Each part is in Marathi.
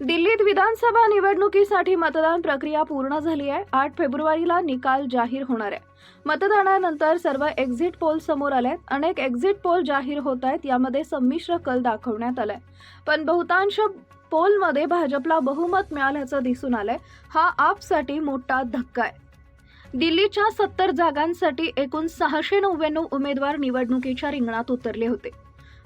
दिल्लीत विधानसभा निवडणुकीसाठी मतदान प्रक्रिया पूर्ण झाली आहे. आठ फेब्रुवारीला निकाल जाहीर होणार आहे. मतदानानंतर सर्व एक्झिट पोल समोर आले आहेत. अनेक एक्झिट पोल जाहीर होत आहेत. यामध्ये संमिश्र कल दाखवण्यात आलाय. पण बहुतांश पोलमध्ये भाजपला बहुमत मिळाल्याचं दिसून आलंय. हा आपसाठी मोठा धक्का आहे. दिल्लीच्या सत्तर जागांसाठी एकूण सहाशे नव्याण्णव उमेदवार निवडणुकीच्या रिंगणात उतरले होते.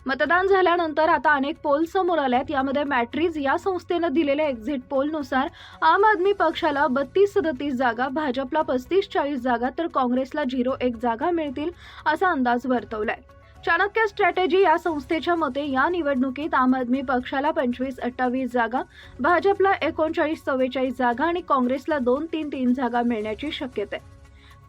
मतदान झाल्यानंतर आता अनेक पोल समोर आल्यात. यामध्ये मॅट्रिज या संस्थेनं दिलेल्या एक्झिट पोलनुसार आम आदमी पक्षाला बत्तीस सदतीस जागा भाजपला पस्तीस चाळीस जागा तर काँग्रेसला झिरो एक जागा मिळतील असा अंदाज वर्तवलाय. चाणक्य स्ट्रॅटेजी या संस्थेच्या मते या निवडणुकीत आम आदमी पक्षाला पंचवीस अठ्ठावीस जागा भाजपला एकोणचाळीस चव्वेचाळीस जागा आणि काँग्रेसला दोन तीन तीन जागा मिळण्याची शक्यता आहे.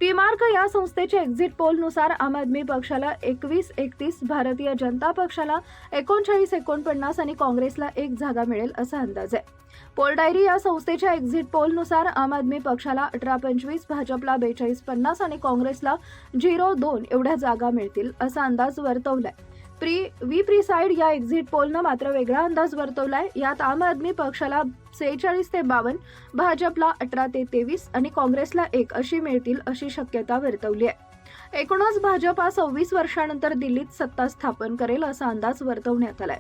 पीमार्क या संस्थेच्या एक्झिट पोलनुसार आम आदमी पक्षाला एकवीस एकतीस भारतीय जनता पक्षाला एकोणचाळीस एकोणपन्नास आणि काँग्रेसला एक जागा मिळेल असा अंदाज आहे. पोल डायरी या संस्थेच्या एक्झिट पोलनुसार आम आदमी पक्षाला अठरा पंचवीस भाजपला बेचाळीस पन्नास आणि काँग्रेसला झिरो दोन एवढ्या जागा मिळतील असा अंदाज वर्तवलाय. प्री व्ही प्री साईड या एक्झिट पोलनं मात्र वेगळा अंदाज वर्तवलाय. यात आम आदमी पक्षाला सेहेचाळीस ते बावन्न भाजपला अठरा ते तेवीस आणि काँग्रेसला एक अशी मिळतील अशी शक्यता वर्तवली आहे. एकूणच भाजप हा सव्वीस वर्षानंतर दिल्लीत सत्ता स्थापन करेल असा अंदाज वर्तवण्यात आलाय.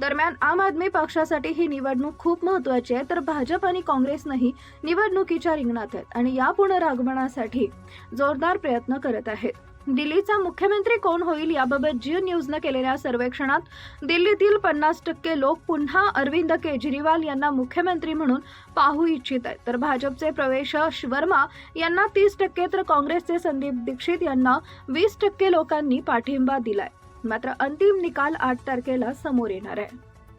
दरम्यान आम आदमी पक्षासाठी ही निवडणूक खूप महत्वाची आहे तर भाजप आणि काँग्रेसनंही निवडणुकीच्या रिंगणात आहेत आणि या पुनरागमनासाठी जोरदार प्रयत्न करत आहेत. दिल्लीचा मुख्यमंत्री कोण होईल याबाबत जी न्यूजनं केलेल्या सर्वेक्षणात दिल्लीतील पन्नास टक्के लोक पुन्हा अरविंद केजरीवाल यांना मुख्यमंत्री म्हणून पाहू इच्छित आहेत. तर भाजपचे प्रवेश वर्मा यांना तीस टक्के तर काँग्रेसचे संदीप दीक्षित यांना वीस टक्के लोकांनी पाठिंबा दिलाय. मात्र अंतिम निकाल आठ तारखेला समोर येणार आहे.